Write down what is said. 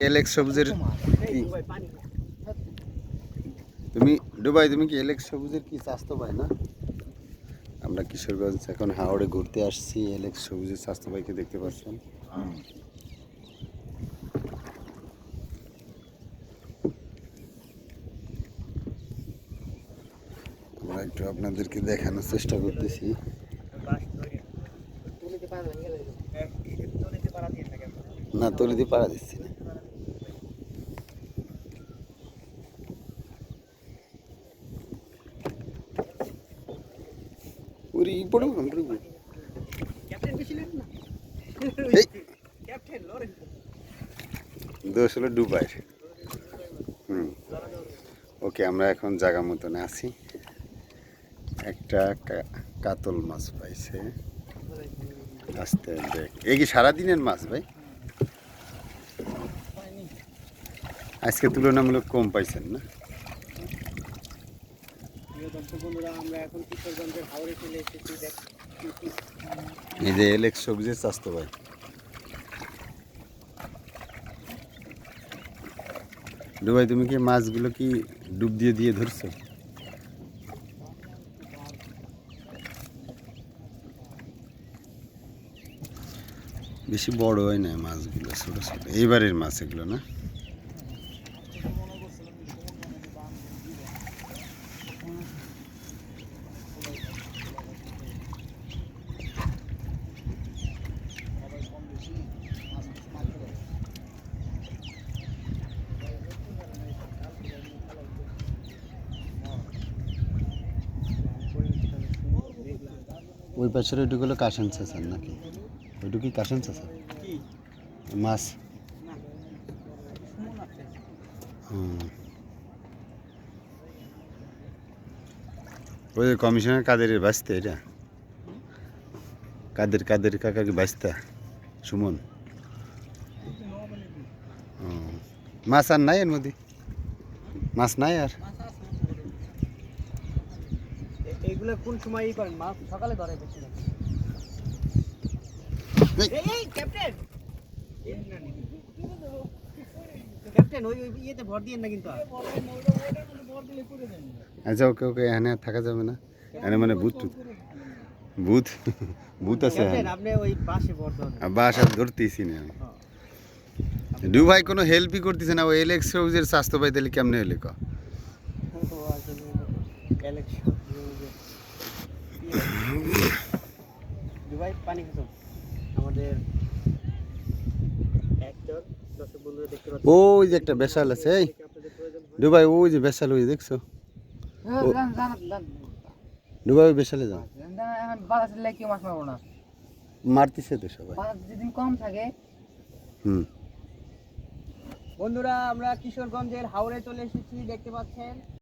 Alex সবুজের কি? তুমি ডুবাই তুমি কি এলেক্স সবুজের কি স্বাস্থ্য পাই না? আমরা কিশোরগঞ্জ এখন হাওড়ে ঘুরতে আসছি এলেক্স সবুজের স্বাস্থ্য ভাইকে দেখতে পাচ্ছেন। আমরা একটু আপনাদেরকে দেখানোর চেষ্টা করতেছি। না তলিতে পাড়া দিচ্ছি না? উরি পড়ো দোষ হলো ডুবাইয়ের হুম। ওকে আমরা এখন জায়গা মতন আছি। একটা কাতল মাছ পাইছে। আস্তে দেখ এ কি সারাদিনের মাছ ভাই? আজকে তুলনামূলক কম পাইছেন না? ডুবাই তুমি কি মাছগুলো কি ডুব দিয়ে দিয়ে ধরছো? বেশি বড় হয় না মাছগুলো, ছোট ছোট। এইবারের মাছ এগুলো না? ওই পাশের ওইটুকু হলো কাশান নাকি? ওইটুকু কি? কাশান চাষার মাছ। ওই কমিশনার কাদের বাঁচতে এটা? কাদের কাদের কাকা কি বাঁচতা? সুমন? মাছ আর নাই এর মধ্যে? মাছ নাই আর? এইগুলো কোন সময় ই করেন মাছ সকালে ধরে বেশি এই। ক্যাপ্টেন! ক্যাপ্টেন ওই ওই ইয়েতে ভর না কিন্তু আচ্ছা ওকে ওকে এখানে থাকা যাবে না। এখানে মানে ভূত ভূত। ভূত আছে আপনি ওই ভর বাসা ধরতেইছি না আমি। ডু ভাই কোনো হেল্পই করতেছে না ওই এলেক্স সবুজের স্বাস্থ্য পাই তাহলে কেমনে হলে ক? দুবাই পানি খেতো আমাদের ওই যে একটা বেসাল আছে এই। হয়। ডুবাই ওই যে বেসাল ওই দেখছ? ডুবাই ওই বেসালে যাও। মাছ মারবো না। মারতেছে তো সবাই। যেদিন কম থাকে। হুম। বন্ধুরা আমরা কিশোরগঞ্জের হাওড়ে চলে এসেছি দেখতে পাচ্ছেন।